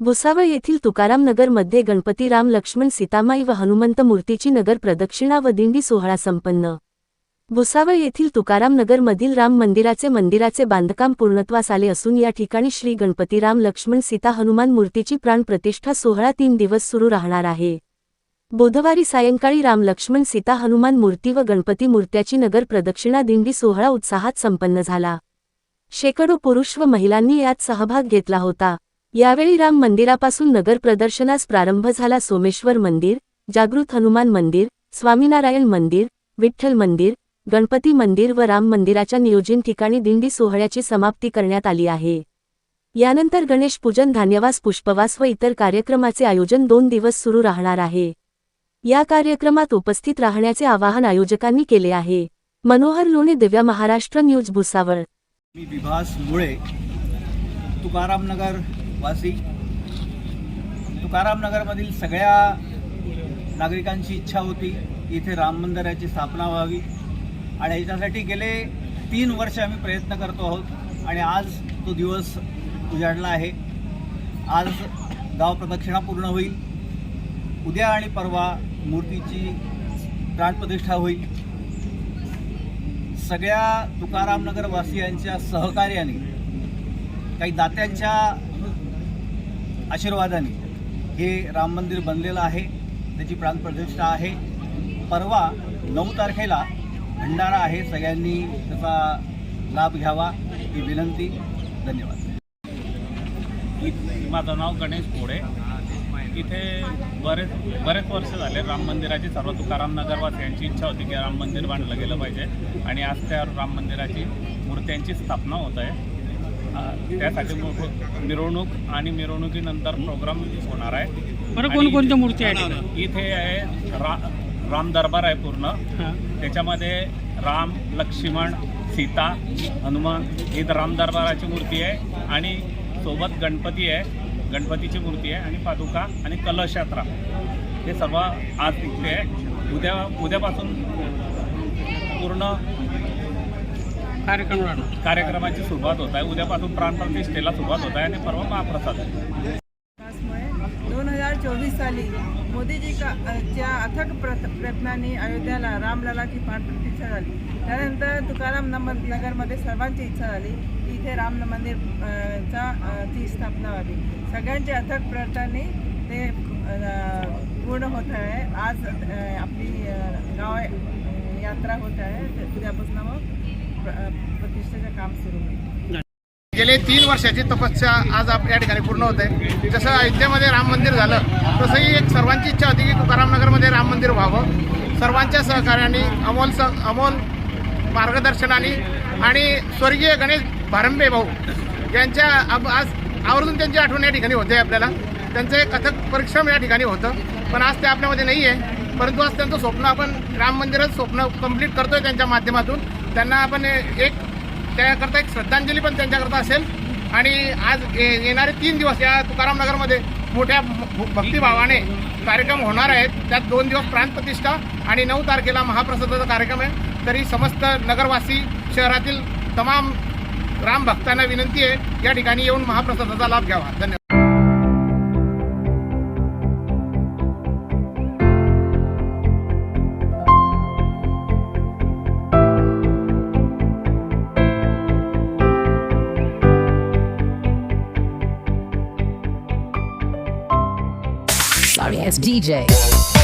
भुसावळ येथील तुकाराम नगर गणपती राम लक्ष्मण सीतामाई व हनुमंत मूर्तीची नगर प्रदक्षिणा व दिंडी सोहळा संपन्न. भुसावळ येथील तुकाराम राम मंदिराचे मंदिराचे बांधकाम पूर्णत्वास आले असून या ठिकाणी श्री गणपती राम लक्ष्मण सीता हनुमान मूर्तीची प्राणप्रतिष्ठा सोहळा तीन दिवस सुरू राहणार आहे. बुधवारी सायंकाळी राम लक्ष्मण सीता हनुमान मूर्ती व गणपती मूर्त्याची नगर प्रदक्षिणा दिंडी सोहळा उत्साहात संपन्न झाला. शेकडो पुरुष व महिलांनी यात सहभाग घेतला होता. यावेळी राम मंदिरापासून नगर प्रदर्शनास प्रारंभ झाला सोमेश्वर मंदिर जागृत हनुमान मंदिर स्वामीनारायण मंदिर विठ्ठल मंदिर गणपती मंदिर व राम मंदिराच्या नियोजन ठिकाणी दिंडी सोहळ्याची समाप्ती करण्यात आली आहे. यानंतर गणेश पूजन धान्यवास पुष्पवास व इतर कार्यक्रमाचे आयोजन दोन दिवस सुरू राहणार आहे. या कार्यक्रमात उपस्थित राहण्याचे आवाहन आयोजकांनी केले आहे. मनोहर लोणे दिव्या महाराष्ट्र न्यूज भुसावळ. मी विभास मुळे तुकारामनगर वासी तुकारामनगरमधील सगळ्या नागरिकांची इच्छा होती इथे राम मंदिराची स्थापना व्हावी. आणि याच्यासाठी गेले तीन वर्ष आम्ही प्रयत्न करतो आहोत. आणि आज तो दिवस उजाडला आहे. आज गाव प्रदक्षिणा पूर्ण होईल. उद्या आणि परवा मूर्तीची प्राणप्रतिष्ठा होईल. सगळ्या तुकारामनगर वासियांच्या सहकार्याने काही दात्यांच्या आशीर्वादाने हे राम मंदिर बनलेलं आहे त्याची प्राणप्रतिष्ठा आहे. परवा नऊ तारखेला भंडारा आहे सगळ्यांनी त्याचा लाभ घ्यावा ही विनंती. धन्यवाद. माझं नाव गणेश पोळे इथे बरेच बरेच वर्ष झाले राम मंदिराची सर्व तुकाराम नगरवासियांची इच्छा होती की राम मंदिर बांधलं गेलं पाहिजे. आणि आज त्या राम मंदिराची मूर्त्यांची स्थापना होत आहे. त्यासाठी मिरवणूक आणि मिरवणुकीनंतर प्रोग्राम होणार आहे. बरं कोणकोणत्या मूर्ती आहेत इथे? आहे रा राम दरबार आहे पूर्ण. त्याच्यामध्ये राम लक्ष्मण सीता हनुमान ही राम दरबाराची मूर्ती आहे. आणि सोबत गणपती आहे. गणपतीची मूर्ती आहे आणि पादुका आणि कलश यात्रा हे सर्व आज तिथे आहे. उद्या उद्यापासून पूर्ण कार्यक्रम राहणार. कार्यक्रमाची सुरुवात होत आहे. उद्यापासून प्राणप्रतिष्ठेला सुरुवात होत आहे आणि परवा महाप्रसाद. आहे दोन हजार चोवीस साली मोदीजी का च्या अथक प्रयत्नांनी अयोध्याला रामललाची प्राणप्रतिष्ठा झाली. त्यानंतर तुकाराम नगरमध्ये सर्वांची इच्छा झाली की इथे राम मंदिर चा ची स्थापना व्हावी. सगळ्यांच्या अथक प्रयत्नांनी ते पूर्ण होत आहे. आज आपली गाव यात्रा होत आहे. ते उद्यापासून मग प्रतिष्ठेचं काम सुरू होईल. गेले तीन वर्षाची तपस्या आज आप या ठिकाणी पूर्ण होत. आहे जसं अयोध्येमध्ये राम मंदिर झालं तसंही एक सर्वांची इच्छा होती की तुकारामनगरमध्ये राम मंदिर व्हावं. सर्वांच्या सहकार्याने अमोल स अमोल मार्गदर्शनाने आणि स्वर्गीय गणेश भारंबे भाऊ यांच्या अब- आज आवर्जून त्यांची आठवण या ठिकाणी होते आपल्याला. त्यांचं एक कथक परिश्रम या ठिकाणी होतं. पण आज ते आपल्यामध्ये नाही आहे परंतु आज त्यांचं स्वप्न आपण राम मंदिरच स्वप्न कंप्लीट करतोय त्यांच्या माध्यमातून. त्यांना आपण एक त्याकरता एक श्रद्धांजली पण त्यांच्याकरता असेल. आणि आज ये- येणारे तीन दिवस या तुकाराम नगरमध्ये मोठ्या भ- भक्तिभावाने कार्यक्रम होणार आहेत. त्यात दोन दिवस प्राणप्रतिष्ठा आणि नऊ तारखेला महाप्रसादाचा कार्यक्रम आहे. तरी समस्त नगरवासी शहरातील तमाम राम भक्तांना विनंती आहे या ठिकाणी येऊन महाप्रसादाचा लाभ घ्यावा. धन्यवाद. It's DJ.